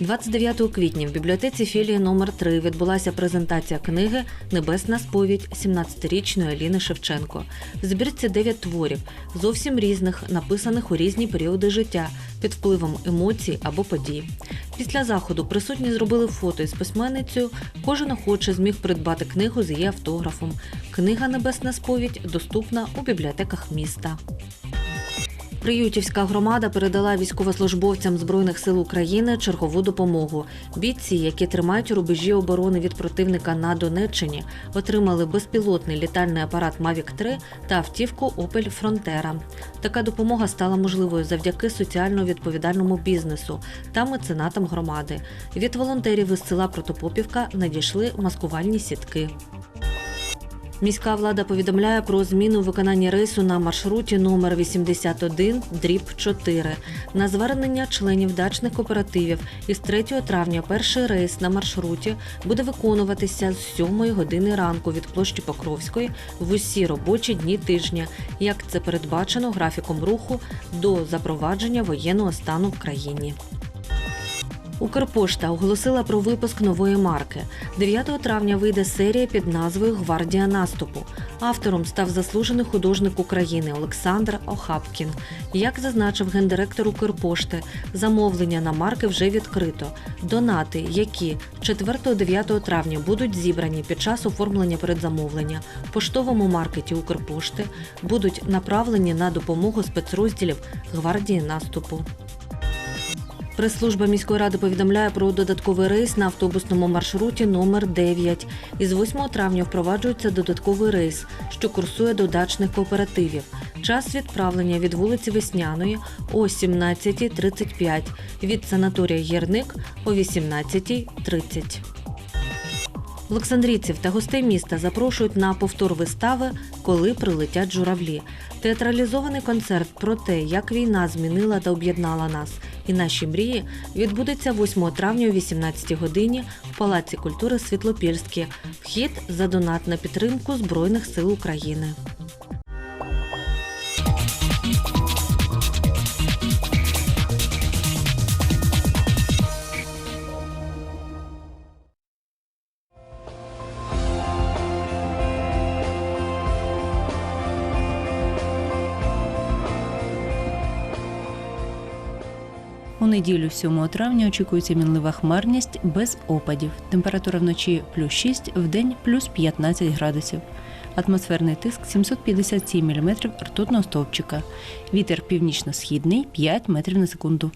29 квітня в бібліотеці філії номер 3 відбулася презентація книги Небесна сповідь 17-річної Аліни Шевченко. В збірці 9 творів, зовсім різних, написаних у різні періоди життя під впливом емоцій або подій. Після заходу присутні зробили фото із письменницею. Кожен охоче зміг придбати книгу з її автографом. Книга Небесна сповідь доступна у бібліотеках міста. Приютівська громада передала військовослужбовцям Збройних сил України чергову допомогу. Бійці, які тримають рубежі оборони від противника на Донеччині, отримали безпілотний літальний апарат Mavic 3 та автівку Opel Frontera. Така допомога стала можливою завдяки соціально відповідальному бізнесу та меценатам громади. Від волонтерів із села Протопопівка надійшли маскувальні сітки. Міська влада повідомляє про зміну виконання рейсу на маршруті номер 81 дріб 4. На звернення членів дачних кооперативів із 3 травня перший рейс на маршруті буде виконуватися з 7 години ранку від площі Покровської в усі робочі дні тижня, як це передбачено графіком руху до запровадження воєнного стану в країні. Укрпошта оголосила про випуск нової марки. 9 травня вийде серія під назвою Гвардія наступу. Автором став заслужений художник України Олександр Охапкін. Як зазначив гендиректор Укрпошти, замовлення на марки вже відкрито. Донати, які 4-9 травня будуть зібрані під час оформлення передзамовлення в поштовому маркеті Укрпошти, будуть направлені на допомогу спецрозділів Гвардії наступу. Прес-служба міської ради повідомляє про додатковий рейс на автобусному маршруті номер 9. Із 8 травня впроваджується додатковий рейс, що курсує до дачних кооперативів. Час відправлення від вулиці Весняної о 17.35, від санаторія Гірник о 18.30. Олександрійців та гостей міста запрошують на повтор вистави, коли прилетять журавлі. Театралізований концерт про те, як війна змінила та об'єднала нас і наші мрії відбудеться 8 травня о 18 годині в Палаці культури Світлопільське. Вхід за донат на підтримку Збройних сил України. У неділю 7 травня очікується мінлива хмарність без опадів. Температура вночі плюс 6, в день плюс 15 градусів. Атмосферний тиск 757 мм ртутного стовпчика. Вітер північно-східний 5 метрів на секунду.